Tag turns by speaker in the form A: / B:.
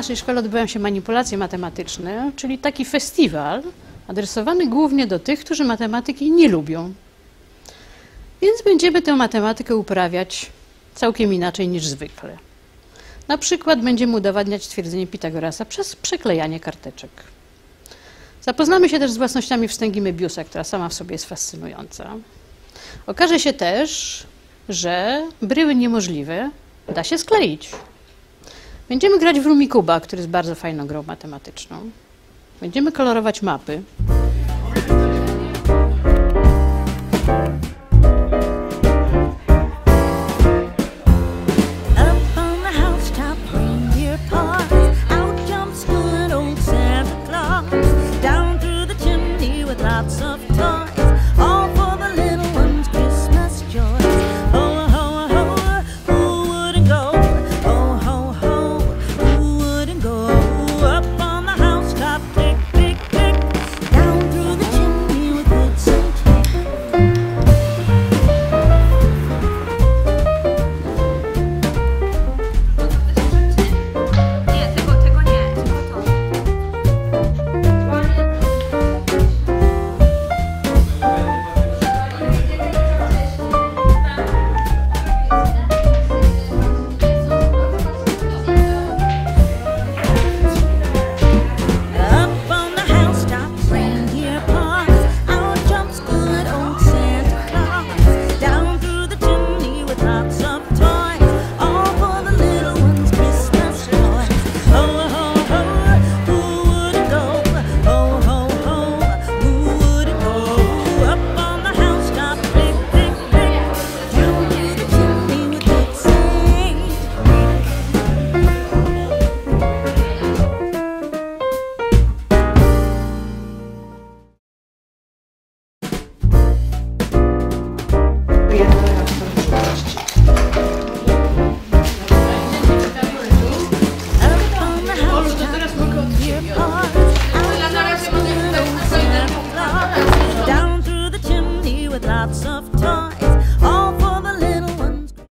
A: naszej szkole odbywają się manipulacje matematyczne, czyli taki festiwal adresowany głównie do tych, którzy matematyki nie lubią. Więc będziemy tę matematykę uprawiać całkiem inaczej niż zwykle. Na przykład będziemy udowadniać twierdzenie Pitagorasa przez przeklejanie karteczek. Zapoznamy się też z własnościami wstęgi Möbiusa, która sama w sobie jest fascynująca. Okaże się też, że bryły niemożliwe da się skleić. Będziemy grać w Rumikuba, który jest bardzo fajną grą matematyczną. Będziemy kolorować mapy.